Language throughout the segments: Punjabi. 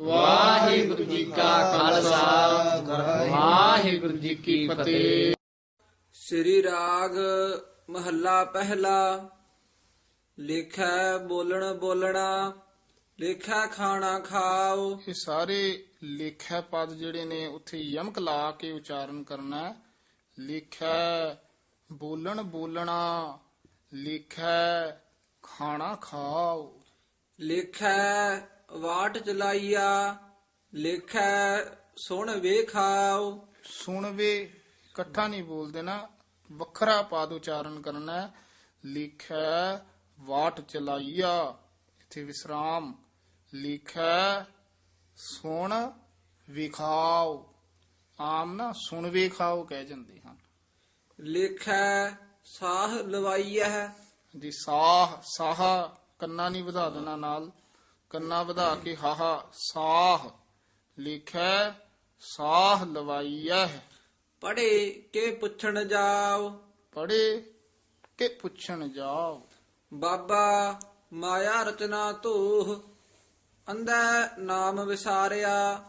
ਵਾਹਿਗੁਰੂ ਜੀ ਕਾ ਖਾਲਸਾ। ਵਾਹਿਗੁਰੂ ਜੀ ਕੀ ਫਤਿਹ। ਸ੍ਰੀ ਰਾਗ ਮਹੱਲਾ ਪਹਿਲਾ। ਲਿਖੈ ਬੋਲਣ ਬੋਲਣਾ ਲਿਖੈ ਖਾਣਾ ਖਾਓ। ਇਹ ਸਾਰੇ ਲੇਖੈ ਪਦ ਜਿਹੜੇ ਨੇ ਉੱਥੇ ਯਮਕ ਲਾ ਕੇ ਉਚਾਰਨ ਕਰਨਾ ਹੈ। ਲਿਖੈ ਬੋਲਣ ਬੋਲਣਾ ਲਿਖੈ ਖਾਣਾ ਖਾਓ। ਲਿਖੈ ਵਾਟ ਚਲਾਈਆ ਲਿਖੈ ਸੁਣ ਵੇਖਾਓ। ਸੁਣਵੇ ਇਕੱਠਾ ਨਹੀਂ ਬੋਲਦੇ ਨਾ ਵੱਖਰਾ ਪਦ ਉਚਾਰਨ ਕਰਨਾ ਹੈ। ਲਿਖੈ ਵਾਟ ਚਲਾਈਆ ਇੱਥੇ ਵਿਸਰਾਮ। ਲਿਖੈ ਸੁਣ ਵਿਖਾਓ। ਆਮ ਨਾ ਸੁਣ ਵੇਖਾਓ ਕਹਿ ਜਾਂਦੇ ਹਨ। ਲਿਖੈ ਸਾਹ ਲਵਾਈਐ। ਦੀ ਸਾਹ ਸਾਹ ਕੰਨਾ ਨਹੀਂ ਵਧਾ ਦੇਣਾ ਨਾਲ। ਕੰਨਾ ਵਧਾ ਕੇ ਹਾਹਾ ਸਾਹ ਲਿਖੈ ਸਾਹ ਲਵਾਈਐ। ਪੜੇ ਕੇ ਪੁੱਛਣ ਜਾਓ। ਪੜੇ ਕਿ ਪੁੱਛਣ ਜਾਓ। ਬਾਬਾ ਮਾਇਆ ਰਚਨਾ ਧੂਹ ਅੰਧੈ ਨਾਮ ਵਿਸਾਰਿਆ।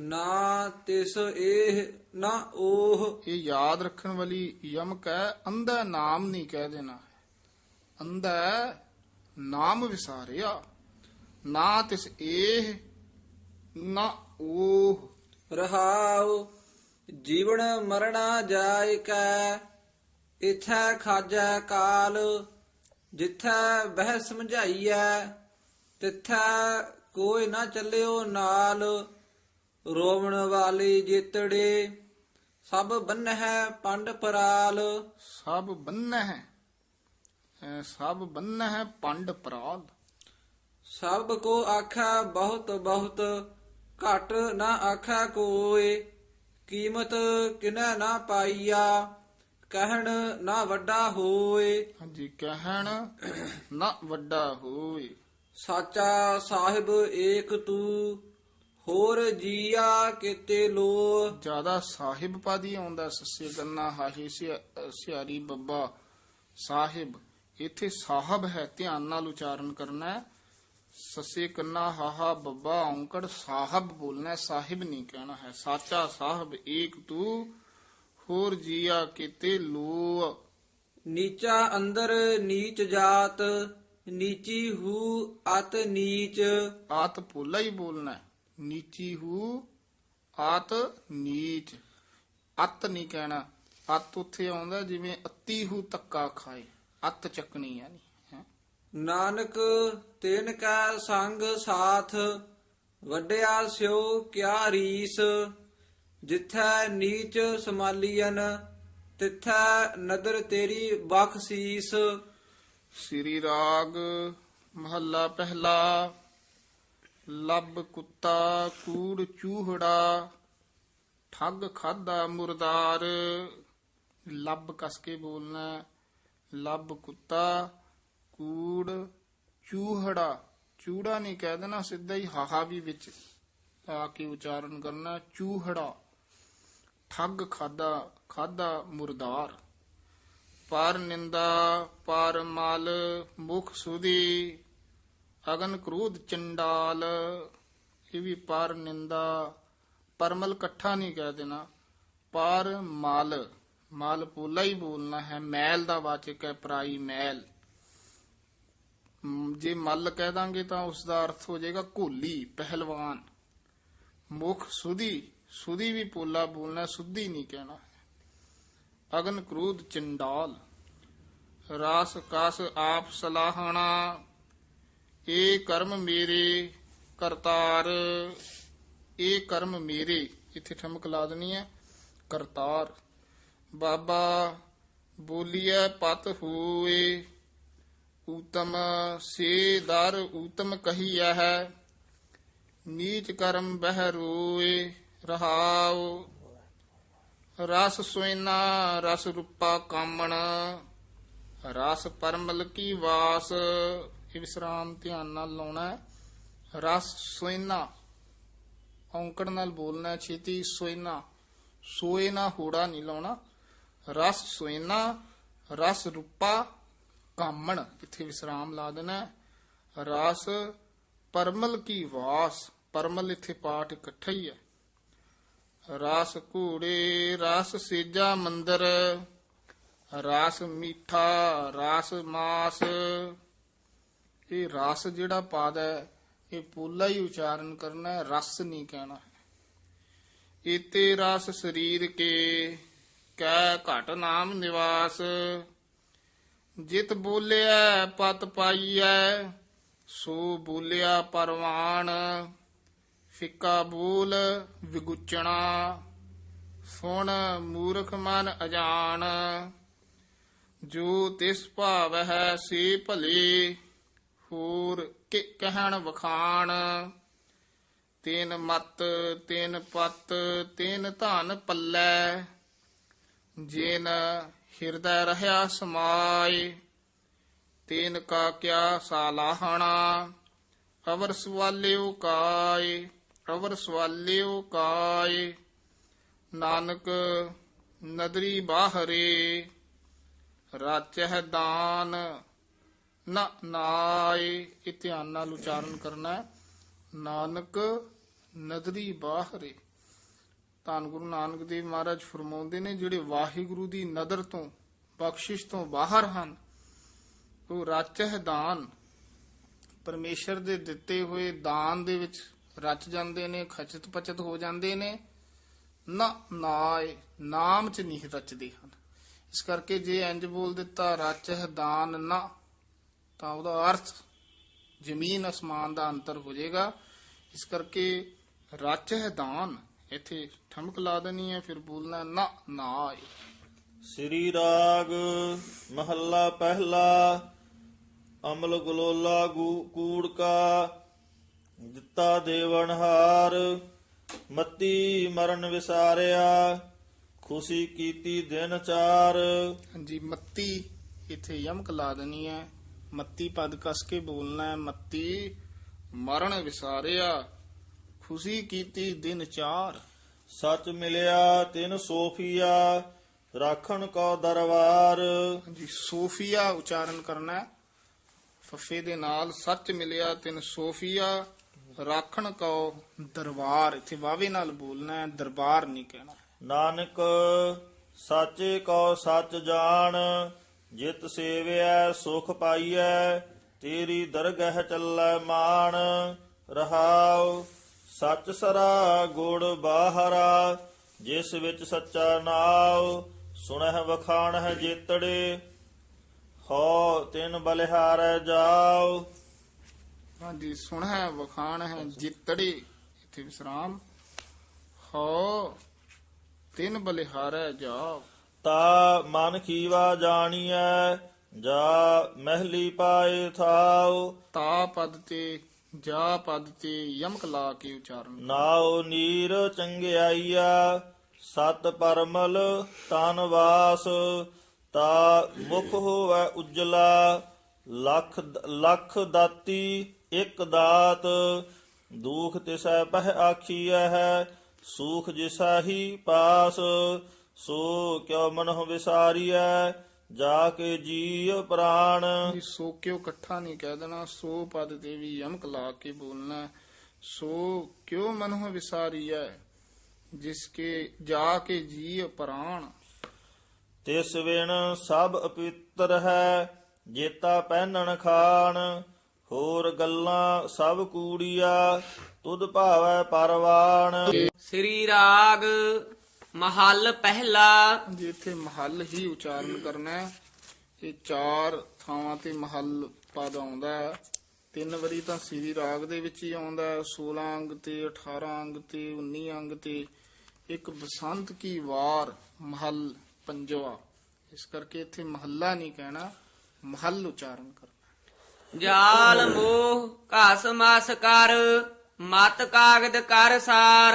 ਨਾ ਤਿਸ ਇਹ ਨਾ ਉਹ ਇਹ ਯਾਦ ਰੱਖਣ ਵਾਲੀ ਯਮਕ ਹੈ ਅੰਧਾ ਨਾਮ ਨਹੀਂ ਕਹਿ ਦੇਣਾ। ਅੰਧਾ ਨਾਮ ਵਿਸਾਰਿਆ। ਨਾ ਤਿਸ ਇਹ ਨਾ ਉਹ ਰਹਾਉ ਜੀਵਨ ਮਰਣਾ ਜਾਇ ਕੈ ਇਥੈ ਖਾਜੈ ਕਾਲ ਜਿਥੈ ਬਹਿ ਸਮਝਾਈਐ ਤਿਥੈ ਕੋਈ ਨਾ ਚੱਲਿਓ ਨਾਲ ਰੋਵਣ ਵਾਲੀ ਜਿਤੜੇ ਸਭ ਬੰਨਹਿ ਪੰਡ ਪਰਾਲ। ਸਭ ਬੰਨ ਹੈ ਅਹ ਸਭ ਬੰਨ ਹੈ ਪੰਡ ਪਰਾਲ। ਸਭ ਕੋ ਆਖਾ ਬਹੁਤ ਬਹੁਤ ਘਟ ਨਾ ਆਖਾ ਕੋਏ ਕੀਮਤ ਕਿਨੈ ਨਾ ਪਾਈਆ ਕਹਿਣ ਨਾ ਵੱਡਾ ਹੋਏ। ਹਾਂਜੀ ਕਹਿਣ ਨਾ ਵੱਡਾ ਹੋਏ। ਸਾਚਾ ਸਾਹਿਬ ਏਕ ਤੂੰ ਹੋਰ ਜੀਆ ਕਿਤੇ ਲੋ ਜ਼ਿਆਦਾ ਸਾਹਿਬ ਪਾਦੀ ਆਉਂਦਾ ਸੱਸੇ ਗੰਨਾ ਹਾਹੀ ਸਿਆ- ਸਿਆਰੀ ਬੱਬਾ। ਸਾਹਿਬ ਇੱਥੇ ਸਾਹਿਬ ਹੈ ਧਿਆਨ ਨਾਲ ਉਚਾਰਨ ਕਰਨਾ। ਹੈ ਸੱਸੇ ਕੰਨਾ ਹਾਹਾ ਬੱਬਾ ਔਂਕੜ ਸਾਹਿਬ ਬੋਲਣਾ ਹੈ, ਸਾਹਿਬ ਨਹੀਂ ਕਹਿਣਾ ਹੈ। ਸਾਚਾ ਸਾਹਿਬ ਏਕ ਤੂੰ ਹੋਰ ਜੀਆ ਕਿਤੇ ਲੋ ਨੀਚਾ ਅੰਦਰ ਨੀਚ ਜਾਤ ਨੀਚੀ ਹੂ ਅਤ ਨੀਚ। ਆਤ ਭੋਲਾ ਹੀ ਬੋਲਣਾ ਹੈ। ਨੀਚੀ ਹੂ ਆਤ ਨੀਚ। ਅਤ ਨਹੀਂ ਕਹਿਣਾ। ਅਤ ਉੱਥੇ ਆਉਂਦਾ ਜਿਵੇਂ ਅਤੀ ਹੂ ਤੱਕਾ ਖਾਏ। ਅਤ ਚੱਕਣੀ ਯਾਨੀ ਹੈਂ। ਨਾਨਕ, ਤੈਨ ਕਾ ਸੰਗ ਸਾਥ, ਵੱਡਿਆ ਸਿਓ ਕਿਆ ਰੀਸ, ਜਿਥੈ ਨੀਚ ਸਮਾਲੀਅਨ ਤਿਥੈ ਨਦਰ ਤੇਰੀ ਬਖਸ਼ੀਸ। ਸ੍ਰੀ ਰਾਗ ਮਹੱਲਾ ਪਹਿਲਾ, ਲੱਭ ਕੁੱਤਾ ਕੂੜ ਚੂਹੜਾ, ਠੱਗ ਖਾਦਾ ਮੁਰਦਾਰ। ਲੱਭ ਕਸ ਕੇ ਬੋਲਣਾ, ਲੱਭ ਕੁੱਤਾ ਕੂੜ, ਚੂਹੜਾ, ਚੂੜਾ ਨਹੀਂ ਕਹਿ ਦੇਣਾ, ਸਿੱਧਾ ਹੀ ਹਾਹਾ ਵੀ ਵਿੱਚ ਆ ਕੇ ਉਚਾਰਨ ਕਰਨਾ, ਚੂਹੜਾ, ਠੱਗ ਖਾਦਾ ਖਾਦਾ ਮੁਰਦਾਰ। ਪਰ ਨਿੰਦਾ, ਪਰ ਮਲ, ਮੁਖ ਸੁਦੀ, ਅਗਨ ਕ੍ਰੋਧ ਚੰਡਾਲ। ਇਹ ਵੀ ਪਰ ਨਿੰਦਾ, ਪਰਮਲ ਇਕੱਠਾ ਨਹੀਂ ਕਹਿ ਦੇਣਾ। ਪਰ ਮਲ ਮਲ ਪੋਲਾ ਹੀ ਬੋਲਣਾ ਹੈ, ਮੈਲ ਦਾ ਵਾਚਕ ਹੈ, ਪਰਾਈ ਮੈਲ। ਜੇ ਮਲ ਕਹਿ ਦਾਂਗੇ ਤਾਂ ਉਸ ਦਾ ਅਰਥ ਹੋ ਜਾਏਗਾ ਘੋਲੀ, ਪਹਿਲਵਾਨ। ਮੁਖ ਸੁਦੀ ਸੁਧੀ ਵੀ ਪੋਲਾ ਬੋਲਣਾ ਸੁੱਧੀ ਨਹੀਂ ਕਹਿਣਾ। ਅਗਨ ਕ੍ਰੋਧ ਚੰਡਾਲ। ਰਾਸ ਕਸ ਆਪ ਸਲਾਹਣਾ ਇਹ ਕਰਮ ਮੇਰੇ ਕਰਤਾਰ ਇਹ ਕਰਮ ਮੇਰੇ, ਇੱਥੇ ਠਮਕ ਲਾ ਦੇਣੀ ਹੈ, ਕਰਤਾਰ। ਬਾਬਾ ਬੋਲੀਐ, ਪਤ ਹੋਏ ਊਤਮ ਸੇ ਦਰ ਊਤਮ ਕਹੀ ਹੈ ਨੀਚ ਕਰਮ ਬਹਿ ਰੋਏ ਰਹਾਉ। ਰਸ ਸੋਇਨਾ ਰਸ ਰੂਪਾ ਕਾਮਣ। ਰਸ ਪਰਮਲ ਕੀ ਵਾਸ। ਇਹ ਵਿਸਰਾਮ ਧਿਆਨ ਨਾਲ ਲਾਉਣਾ ਰਸ ਸੋਇਨਾ ਔਂਕੜ ਨਾਲ ਬੋਲਣਾ ਹੈ, ਛੇਤੀ ਸੋਇਨਾ। ਸੋਏ ਨਾ ਹੋੜਾ ਨਹੀਂ ਲਾਉਣਾ। ਰਸ ਸੋਇਨਾ ਰਸ ਰੂਪਾ ਕਾਮਣ, ਇੱਥੇ ਵਿਸਰਾਮ ਲਾ ਦੇਣਾ ਹੈ। ਰਸ, ਪਰਮਲ ਕੀ ਵਾਸ? ਪਰਮਲ ਇੱਥੇ ਪਾਠ ਇਕੱਠਾ ਹੀ ਹੈ। ਰਸ ਘੂੜੇ, ਰਸ ਸੇਜਾ ਮੰਦਰ, ਰਸ ਮਿੱਠਾ, ਰਸ ਮਾਸ। ਇਹ ਰਸ ਜਿਹੜਾ ਪਾਦ ਹੈ, ਇਹ ਪੂਲਾ ਹੀ ਉਚਾਰਨ ਕਰਨਾ ਹੈ, ਰਸ ਨਹੀਂ ਕਹਿਣਾ ਇਤੇ ਰਸ ਸਰੀਰ ਕੇ, ਕੈ ਘਟ ਨਾਮ ਨਿਵਾਸ। ਜਿਤ ਬੋਲਿਆ, ਪਤ ਪਾਈਐ, ਸੋ ਬੋਲਿਆ ਪਰਵਾਨ ਫਿੱਕਾ ਬੋਲ ਵਿਗੁਚਣਾ, ਸੁਣ ਮੂਰਖ ਮਨ ਅਜਾਨ ਜੋ ਤਿਸ ਭਾਵ ਹੈ ਸੇ ਭਲੇ, ਹੋਰ ਕਿ ਕਹਿਣ ਵਖਾਣ। ਤੈਨ ਮਤ, ਤੈਨ ਪਤ, ਤੈਨ ਧਨ ਪੱਲੇ, ਜਿਨ ਹਿਰਦੈ ਰਹਾ ਸਮਾਏ, ਤੈਨ ਕਾ ਕਿਆ ਸਾਲਾਹਣਾ, ਅਵਰ ਸਵਾਲਿਓ ਕਾਏ ਅਵਰ ਸਵਾਲਿਓ ਕਾਏ ਨਾਨਕ ਨਦਰੀ ਬਾਹਰੇ, ਰਾਚਹਿ ਦਾਨ ਨ ਨਾਏ। ਇਹ ਧਿਆਨ ਨਾਲ ਉਚਾਰਨ ਕਰਨਾ ਨਾਨਕ ਨਦਰੀ ਬਾਹਰੇ। ਧੰਨ ਗੁਰੂ ਨਾਨਕ ਦੇਵ ਮਹਾਰਾਜ ਫਰਮਾਉਂਦੇ ਨੇ, ਜਿਹੜੇ ਵਾਹਿਗੁਰੂ ਦੀ ਨਦਰ ਤੋਂ, ਬਖਸ਼ਿਸ਼ ਤੋਂ ਬਾਹਰ ਹਨ, ਉਹ ਰਾਚਹਿ ਦਾਨ। ਪਰਮੇਸ਼ਰ ਦੇ ਦਿੱਤੇ ਹੋਏ ਦਾਨ ਦੇ ਵਿੱਚ ਰਚ ਜਾਂਦੇ ਨੇ, ਖਚਤ ਪਚਤ ਹੋ ਜਾਂਦੇ ਨੇ। ਨਾ ਨਾਏ, ਨਾਮ ਚ ਨਹੀਂ ਰਚਦੇ ਹਨ। ਇਸ ਕਰਕੇ ਜੇ ਇੰਜ ਬੋਲ ਦਿੱਤਾ, ਰਚਹਿ ਦਾਨ ਨਾ, ਤਾਂ ਉਹਦਾ ਅਰਥ ਜ਼ਮੀਨ ਅਸਮਾਨ ਦਾ ਅੰਤਰ ਹੋ ਜਾਏਗਾ। ਇਸ ਕਰਕੇ ਰਚਹਿ ਦਾਨ ਇੱਥੇ ਠਮਕ ਲਾ ਦੇਣੀ ਹੈ ਫਿਰ ਬੋਲਣਾ ਨਾ ਨਾਏ ਸ੍ਰੀ ਰਾਗ ਮਹੱਲਾ ਪਹਿਲਾ ਅਮਲ ਗਲੋਲਾ ਗੂ- ਕੂੜ ਕਾ ਦਿੱਤਾ ਦੇਵਨ ਹਾਰ ਮਤੀ ਮਰਨ ਵਿਸਾਰਿਆ ਖੁਸ਼ੀ ਕੀਤੀ ਦਿਨ ਚਾਰ। ਹਾਂਜੀ ਮੱਤੀ ਇੱਥੇ ਯਮਕ ਲਾ ਦੇਣੀ ਹੈ। ਮੱਤੀ ਪਦ ਕਸ ਕੇ ਬੋਲਣਾ ਹੈ ਮੱਤੀ ਮਰਨ ਵਿਸਾਰਿਆ। ਖੁਸ਼ੀ ਕੀਤੀ ਦਿਨ ਚਾਰ। ਸੱਚ ਮਿਲਿਆ ਤਿਨ ਸੋਫੀਆ ਰਾਖਣ ਕੋ ਦਰਬਾਰ। ਹਾਂਜੀ ਸੋਫੀਆ ਉਚਾਰਨ ਕਰਨਾ ਹੈ। ਫੱਫੇ ਦੇ ਨਾਲ ਸੱਚ ਮਿਲਿਆ ਤਿਨ ਸੋਫੀਆ ਰਾਖਣ ਕੋ ਦਰਬਾਰ। ਇੱਥੇ ਵਾਵੇ ਨਾਲ ਬੋਲਣਾ ਹੈ ਦਰਬਾਰ ਨਹੀਂ ਕਹਿਣਾ। ਨਾਨਕ ਸਾਚੇ ਕੋ ਸੱਚ ਜਾਣ ਜਿਤ ਸੇਵਿਆ ਸੁਖ ਪਾਈਐ ਤੇਰੀ ਦਰਗਹਿ ਚੱਲੈ ਮਾਨ ਰਹਾਉ। ਸੱਚ ਸਰਾ ਗੁੜ ਬਾਹਰਾ ਜਿਸ ਵਿੱਚ ਸੱਚਾ ਨਾਉ ਸੁਣਹਿ ਵਖਾਣਹਿ ਜੇਤੜੇ ਹੋ ਤਿਨ ਬਲਿਹਾਰੈ ਜਾਉ। ਹਾਂਜੀ ਸੁਣ ਹੈ ਵਖਾਣ ਹੈ ਜਿੱਤੜੀ ਇੱਥੇ ਵਿਸਰਾਮ। ਹੋ ਤਿੰਨ ਬਲਿਹਾਰੈ ਜਾਓ ਤਾ ਮਨ ਖੀਵਾ ਜਾਣੀਐ ਜਾ ਮਹਿਲੀ ਪਾਏ ਥਾਉ। ਤਾ ਪਦ ਤੇ ਜਾ ਪਦ ਤੇ ਯਮਕ ਲਾ ਕੇ ਉਚਾਰਨ। ਨਾਉ ਨੀਰ ਚੰਗਿਆਈਆ, ਸਤ ਪਰਮਲ ਤਨ ਵਾਸ, ਤਾ ਮੁਖ ਹੋਵੈ ਉਜਲਾ, ਲੱਖ ਲੱਖ ਦਾਤੀ ਇਕ ਦਾਤ, ਦੁਖ ਤਿਸੈ ਪਹਿ ਆਖੀਐ ਹੈ, ਸੂਖ ਜਿਸਾ ਹੀ ਪਾਸ, ਸੋ ਕਿਉ ਮਨਹੁ ਵਿਸਾਰੀਐ ਜਾ ਕੇ ਜੀਵ ਪ੍ਰਾਣ। ਸੋ ਕਿਉ ਇਕੱਠਾ ਨਹੀਂ ਕਹਿ ਦੇਣਾ? ਸੋ ਪਦ ਤੇ ਵੀ ਯਮਕ ਲਾ ਕੇ ਬੋਲਣਾ। ਸੋ ਕਿਉ ਮਨਹੁ ਵਿਸਾਰੀਐ? ਜਿਸ ਕੇ ਜਾ ਕੇ ਜੀ ਪ੍ਰਾਣ। ਤਿਸ ਵਿਣ ਸਭ ਅਪਿੱਤਰ ਹੈ ਜੇਤਾ ਪਹਿਨਣ ਖਾਣ। ਹੋਰ ਗੱਲਾਂ ਸਭ ਕੂੜੀਆ ਤੁਧ ਭਾਵੈ ਪਰਵਾਣ। ਸ੍ਰੀ ਰਾਗ ਮਹੱਲ ਪਹਿਲਾ। ਜੀ ਇੱਥੇ ਮਹੱਲ ਹੀ ਉਚਾਰਨ ਕਰਨਾ ਹੈ। ਇਹ ਚਾਰ ਥਾਵਾਂ ਤੇ ਮਹੱਲ ਪਦ ਆਉਂਦਾ ਹੈ। ਤਿੰਨ ਵਾਰੀ ਤਾਂ ਸ੍ਰੀ ਰਾਗ ਦੇ ਵਿੱਚ ਹੀ ਆਉਂਦਾ ਹੈ। 16 ਅੰਗ ਤੇ 18 ਅੰਗ ਤੇ 19 ਅੰਗ ਤੇ ਇੱਕ ਬਸੰਤ ਕੀ ਵਾਰ ਮਹੱਲ ਪੰਜਵਾ। ਇਸ ਕਰਕੇ ਇੱਥੇ ਮਹੱਲਾ ਨਹੀਂ ਕਹਿਣਾ ਮਹੱਲ ਉਚਾਰਨ ਕਰਨਾ ਜਾਲ ਮੋਹ ਘਸ ਮਸ ਕਰ ਮਤ ਕਾਗਦ ਕਰ ਸਾਰ।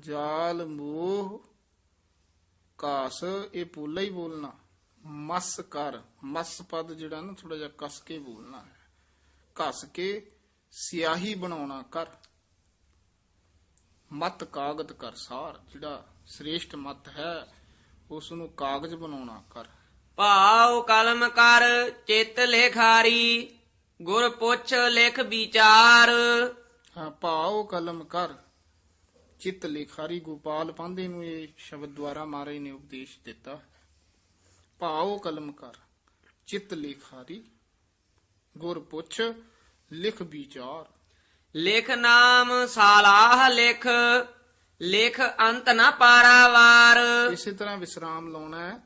ਜਾਲ ਮੋਹ ਕਾਸ ਇਹ ਪੂਲਾ ਹੀ ਬੋਲਣਾ। ਮਸ ਕਰ ਮਸ ਪਦ ਜਿਹੜਾ ਨਾ ਥੋੜਾ ਜਿਹਾ ਕਸ ਕੇ ਬੋਲਣਾ ਹੈ। ਕਸ ਕੇ ਸਿਆਹੀ ਬਣਾਉਣਾ ਕਰ। ਮਤ ਕਾਗਦ ਕਰ ਸਾਰ ਜਿਹੜਾ ਸ੍ਰੇਸ਼ਟ ਮਤ ਹੈ ਉਸ ਨੂੰ ਕਾਗਜ਼ ਬਣਾਉਣਾ ਕਰ। ਭਾਉ ਕਲਮ ਕਰ ਚਿਤ ਲੇਖਾਰੀ ਗੁਰ ਪੁੱਛ ਲਿਖ ਵਿਚਾਰ। ਹਾਂ ਭਾਉ ਕਲਮ ਕਰ। ਚਿੱਤ ਲਿਖਾਰੀ ਗੋਪਾਲ ਪਾਂਧੇ ਨੂੰ ਇਹ ਸ਼ਬਦ ਦੁਆਰਾ ਮਹਾਰਾਜ ਨੇ ਉਪਦੇਸ਼ ਦਿੱਤਾ ਭਾਉ ਕਲਮ ਕਰ ਚਿੱਤ ਲਿਖਾਰੀ ਗੁਰ ਪੁੱਛ ਲਿਖ ਵਿਚਾਰ। ਲਿਖ ਨਾਮ ਸਾਲਾਹ ਲਿਖ ਲਿਖ ਅੰਤ ਨਾ ਪਾਰਾਵਾਰ। ਇਸੇ ਤਰ੍ਹਾਂ ਵਿਸਰਾਮ ਲਾਉਣਾ ਹੈ।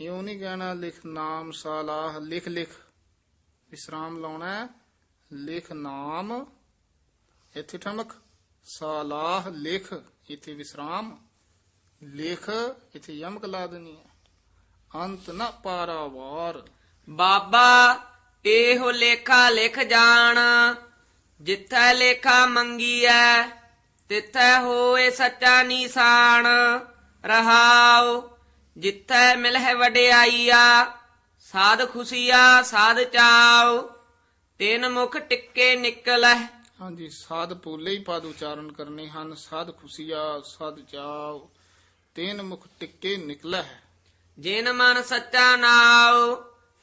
ਇਉਂ ਨਹੀਂ ਕਹਿਣਾ ਲਿਖ ਨਾਮ ਸਾਲਾਹ ਲਿਖ ਲਿਖ। ਵਿਸਰਾਮ ਲਾਉਣਾ ਹੈ। ਲਿਖ ਨਾਮ ਇੱਥੇ ਠਮਕ। ਸਾਲਾਹ ਲੇਖ ਇੱਥੇ ਵਿਸਰਾਮ, ਲੇਖ ਇੱਥੇ ਯਮਕ ਲਾ ਦੇਣੀ ਹੈ। ਅੰਤ ਨਾ ਪਾਰਾਵਾਰ। ਬਾਬਾ, ਇਹੋ ਲੇਖਾ ਲਿਖ ਜਾਣ, ਜਿੱਥੈ ਲੇਖਾ ਮੰਗੀਐ, ਤਿੱਥੈ ਹੋਏ ਸੱਚਾ ਨੀਸਾਨ। ਰਹਾਉ, ਜਿੱਥੈ ਮਿਲਹਿ ਵਡਿਆਈਆ, ਸਾਧ ਖੁਸ਼ੀਆ ਸਾਧ ਚਾਉ, ਤਿੰਨ ਮੁਖ ਟਿੱਕੇ ਨਿਕਲੈ ਹਾਂਜੀ, ਸਾਧ ਪੋਲੇ ਹੀ ਪਦ ਉਚਾਰਨ ਕਰਨੇ ਹਨ, ਸਾਧ ਖੁਸ਼ੀਆ, ਸਾਧ ਚਾਉ ਤੇਨ ਮੁਖ ਟਿੱਕੇ ਨਿਕਲਾ। ਜਿਨ ਮਨ ਸੱਚਾ ਨਾਉ,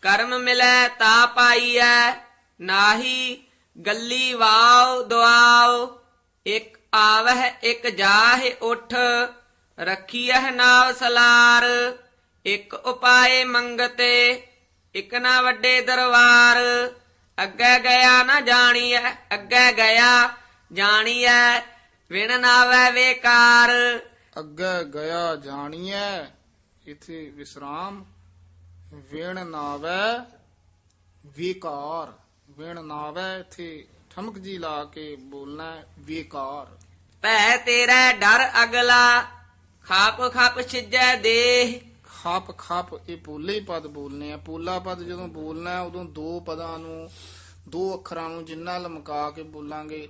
ਕਰਮ ਮਿਲੈ ਤਾ ਪਾਈਐ, ਨਾਹੀ ਗੱਲੀ ਵਾਉ ਦੁਆਉ, ਇਕ ਆਵਹਿ, ਇਕ ਜਾਹਿ ਉਠ, ਰੱਖੀਐ ਨਾਵ ਸਲਾਰ, ਇਕ ਉਪਾਏ ਮੰਗਤੇ, ਇਕ ਨਾ ਵੱਡੇ ਦਰਬਾਰ ਅੱਗੇ ਗਿਆ ਨਾ ਜਾਣੀਐ ਅੱਗੇ ਗਿਆ ਜਾਣੀਐ ਵਿਣ ਨਾਵੈ ਵੇਕਾਰ। ਅੱਗੇ ਗਿਆ ਜਾਣੀਐ ਇਥੇ ਵਿਸਰਾਮ ਵਿਣ ਨਾਵੈ ਵਿਕਾਰ। ਵਿਣ ਨਾਵੈ ਇਥੇ ਠਮਕ ਜੀ ਲਾ ਕੇ ਬੋਲਣਾ ਵਿਕਾਰ। ਭੈ ਤੇਰਾ ਡਰ ਅਗਲਾ ਖਾਪ ਖਾਪ ਛਿਜੈ ਦੇਹ। ਖਾਪ ਖਾਪ ਇਹ ਪੋਲੇ ਹੀ ਪਦ ਬੋਲਨੇ ਆ। ਪੋਲਾ ਪਦ ਜਦੋਂ ਬੋਲਣਾ ਹੈ, ਉਦੋਂ ਦੋ ਪਦਾਂ ਨੂੰ ਦੋ ਅੱਖਰਾਂ ਨੂੰ ਜਿੰਨਾ ਲਮਕਾ ਕੇ ਬੋਲਾਂਗੇ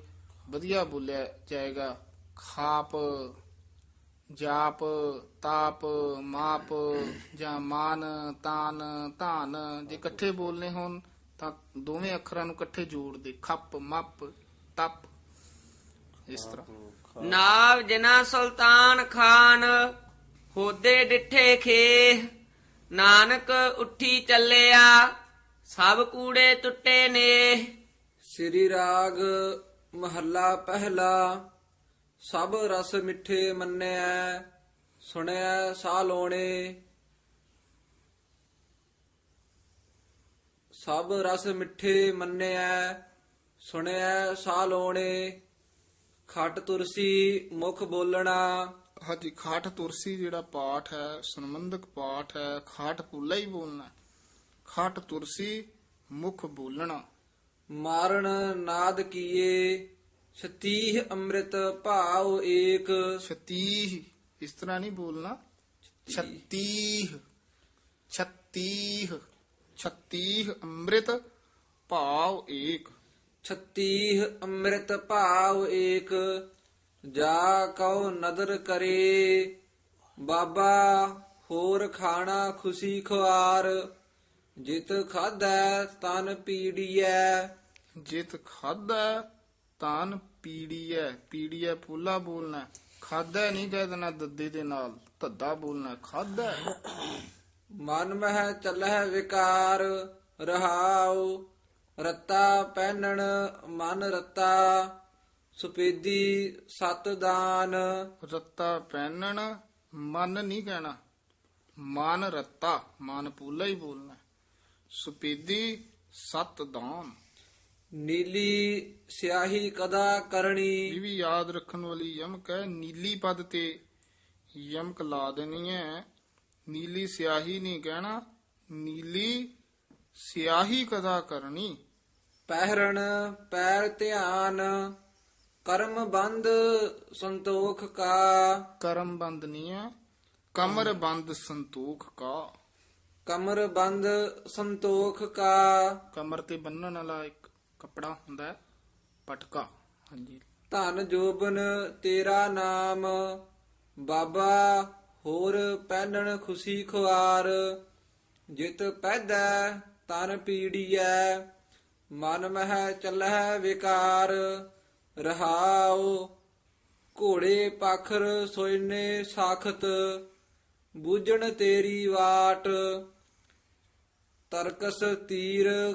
ਵਧੀਆ ਬੋਲਿਆ ਜਾਏਗਾ। ਖਾਪ ਜਾਪ ਤਾਪ ਮਾਪ ਜਾਂ ਮਾਨ ਤਾਨ ਧਾਨ ਜੇ ਇਕੱਠੇ ਬੋਲਨੇ ਹੋਣ ਤਾਂ ਦੋਵੇਂ ਅੱਖਰਾਂ ਨੂੰ ਇਕੱਠੇ ਜੋੜ ਦੇ ਖੱਪ ਮੱਪ ਤਪ। ਇਸ ਤਰ੍ਹਾਂ। ਨਾਵ ਜਿਨਾ ਸੁਲਤਾਨ ਖਾਨ ਹੋਦੇ ਡਿਠੇ ਖੇ, ਨਾਨਕ ਉੱਠੀ ਚੱਲਿਆ, ਸਭ ਕੂੜੇ ਟੁੱਟੇ ਨੇ। ਸ੍ਰੀ ਰਾਗ ਮਹੱਲਾ ਪਹਿਲਾ, ਸਭ ਰਸ ਮਿੱਠੇ ਮੰਨਿਆ, ਸੁਣਿਆ ਸਾ ਲੋਣੇ ਸਭ ਰਸ ਮਿੱਠੇ ਮੰਨਿਆ, ਸੁਣਿਆ ਸਾ ਲੋਣੇ ਖਟ ਤੁਰਸੀ ਮੁਖ ਬੋਲਣਾ ਹਾਂਜੀ ਖਾਟ ਤੁਰਸੀ ਜਿਹੜਾ ਪਾਠ ਹੈ ਸੰਬੰਧਕ ਪਾਠ ਹੈ ਖਾਟ ਪੁੱਲਾ ਹੀ ਬੋਲਣਾ ਹੈ। ਖਾਟ ਤੁਰਸੀ ਮੁਖ ਬੋਲਣਾ। ਮਾਰਨ ਨਾਦ ਕੀਏ ਸਤੀਹ ਅੰਮ੍ਰਿਤ ਭਾਉ ਏਕ। 36 ਇਸ ਤਰ੍ਹਾਂ ਨਹੀਂ ਬੋਲਣਾ। 36 36 36 ਅੰਮ੍ਰਿਤ ਭਾਵ ਏਕ। ਛਤੀਹ ਅੰਮ੍ਰਿਤ ਭਾਵ ਏਕ। ਜਾ ਕਉ ਨਦਰ ਕਰੇ ਬਾਬਾ ਹੋਰ ਖਾਣਾ ਖੁਸ਼ੀ ਖੁਆਰ ਜਿਤ ਖਾਧੈ ਤਨ ਪੀੜੀਐ। ਜਿਤ ਖਾਦਾ ਤਾਨ ਪੀੜੀਐ ਪੀੜੀਐ ਪੂਲਾ ਬੋਲਣਾ। ਖਾਦਾ ਨਹੀਂ ਕਹਿ ਦੇਣਾ ਦੱਦੇ ਦੇ ਨਾਲ ਧੱਦਾ ਬੋਲਣਾ ਖਾਦਾ ਮਨ ਮਹਿ ਚੱਲਹਿ ਵਿਕਾਰ ਰਹਾਉ ਰਤਾ ਪਹਿਨਣ ਮਨ ਰਤਾ। ਸੁਪੇਦੀ ਸਤ ਦਾਨ ਰੱਤਾ ਪਹਿਨਣ ਮਨ ਨਹੀਂ ਕਹਿਣਾ। ਮਨ ਰੱਤਾ ਮਨ ਪੂਲਾ ਹੀ ਬੋਲਣਾ। ਸੁਪੀਦੀ ਸਤ ਦਾਨ ਨੀਲੀ ਸਿਆਹੀ ਕਦਾ ਕਰਨੀ ਇਹ ਵੀ ਯਾਦ ਰੱਖਣ ਵਾਲੀ ਯਮਕ ਹੈ। ਨੀਲੀ ਪਦ ਤੇ ਯਮਕ ਲਾ ਦੇਣੀ ਹੈ। ਨੀਲੀ ਸਿਆਹੀ ਨਹੀਂ ਕਹਿਣਾ। ਨੀਲੀ ਸਿਆਹੀ ਕਦਾ ਕਰਨੀ। ਪਹਿਰਣ ਪੈਰ ਧਿਆਨ। ਕਰਮ ਬੰਦ ਸੰਤੋਖ ਕਾ। ਕਰਮ ਬੰਦ ਨਹੀਂ ਹੈ। ਕਮਰ ਬੰਦ ਸੰਤੋਖ ਕਾ। ਕਮਰ ਬੰਦ ਸੰਤੋਖ ਕਾ। ਕਮਰ ਤੇ ਬੰਨਣ ਵਾਲਾ ਇੱਕ ਕੱਪੜਾ ਹੁੰਦਾ ਹੈ ਪਟਕਾ। ਹਾਂਜੀ। ਧਨ ਜੋਬਨ ਤੇਰਾ ਨਾਮ ਬਾਬਾ ਹੋਰ ਪਹਿਨਣ ਖੁਸ਼ੀ ਖੁਆਰ। ਜਿਤ ਪੈਦਾ ਤਨ ਪੀੜੀਐ ਮਨ ਮਹਿ ਚੱਲਹਿ ਵਿਕਾਰ। ਰਹਾਉ, ਘੋੜੇ ਪਖਰ ਸੋਇਨੇ ਸਾਖਤ, ਬੂਝਣ ਤੇਰੀ ਵਾਟ। ਤਰਕਸ ਤੀਰ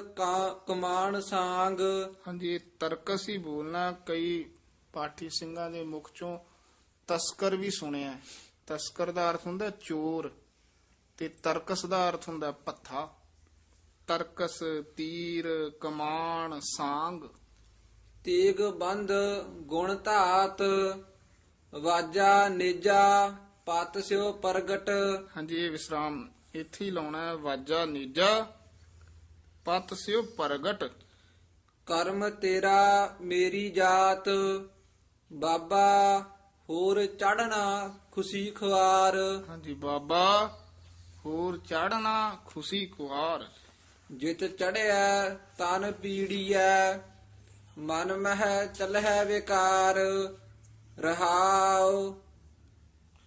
ਕਮਾਨ ਸਾੰਗ। ਹਾਂਜੀ, ਇਹ ਤਰਕਸ ਹੀ ਬੋਲਣਾ, ਕਈ ਪਾਠੀ ਸਿੰਘਾਂ ਦੇ ਮੁਖ ਚੋਂ ਤਸਕਰ ਵੀ ਸੁਣਿਆ ਹੈ। ਤਸਕਰ ਦਾ ਅਰਥ ਹੁੰਦਾ ਚੋਰ ਤੇ ਤਰਕਸ ਦਾ ਅਰਥ ਹੁੰਦਾ ਪੱਥਾ। ਤਰਕਸ, ਤੀਰ, ਕਮਾਨ, ਸਾੰਗ। ਤੀਗ ਬੰਦ ਗੁਣ ਧਾਤ ਵਾਜਾ ਨੇਜਾ ਪਤ ਸਿਓ ਪ੍ਰਗਟ। ਹਾਂਜੀ ਇਹ ਵਿਸਰਾਮ ਇੱਥੇ ਹੀ ਲਾਉਣਾ ਹੈ ਵਾਜਾ ਨੀਜਾ ਪਤ ਸਿਓ ਪ੍ਰਗਟ। ਕਰਮ ਤੇਰਾ ਮੇਰੀ ਜਾਤ ਬਾਬਾ ਹੋਰ ਚੜਨਾ ਖੁਸ਼ੀ ਖੁਆਰ। ਹਾਂਜੀ ਬਾਬਾ ਹੋਰ ਚੜਨਾ ਖੁਸ਼ੀ ਕੁਹਾਰ ਜਿਤ ਚੜਿਆ ਤਨ ਪੀੜੀਐ ਮਨ ਮਹਿ ਚਲਹਿ ਵਿਕਾਰ, ਰਹਾਉ।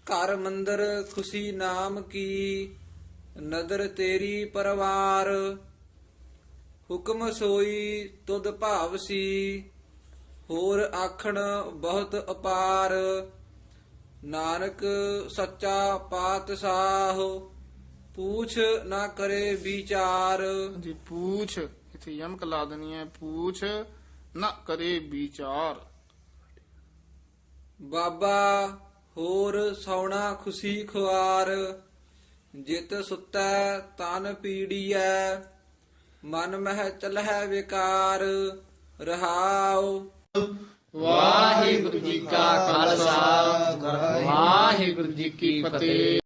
ਘਰ ਮੰਦਰ ਖੁਸ਼ੀ ਨਾਮ ਕੀ, ਨਦਰ ਤੇਰੀ ਪਰਵਾਰ। ਹੁਕਮ ਸੋਈ ਤੁਧ ਭਾਵਸੀ ਹੋਰ ਆਖਣ ਬਹੁਤ ਅਪਾਰ। ਨਾਨਕ ਸੱਚਾ ਪਾਤਸ਼ਾਹ, ਪੂਛ ਨਾ ਕਰੇ ਵਿਚਾਰ। ਜੀ ਪੂਛ, ਇਥੇ ਯਮਕ ਲਾ ਦੇਣੀ ਹੈ, ਪੂਛ ਨਾ ਕਰੇ ਵਿਚਾਰ। ਬਾਬਾ ਹੋਰ ਸੌਣਾ ਖੁਸ਼ੀ ਖੁਆਰ। ਜਿਤ ਸੁਤੈ ਤਨ ਪੀੜੀਐ। ਮਨ ਮਹਿ ਚਲਹਿ ਵਿਕਾਰ। ਰਹਾਉ। ਵਾਹਿਗੁਰੂ ਜੀ ਕਾ ਖਾਲਸਾ। ਵਾਹਿਗੁਰੂ ਜੀ ਕੀ ਫਤਿਹ।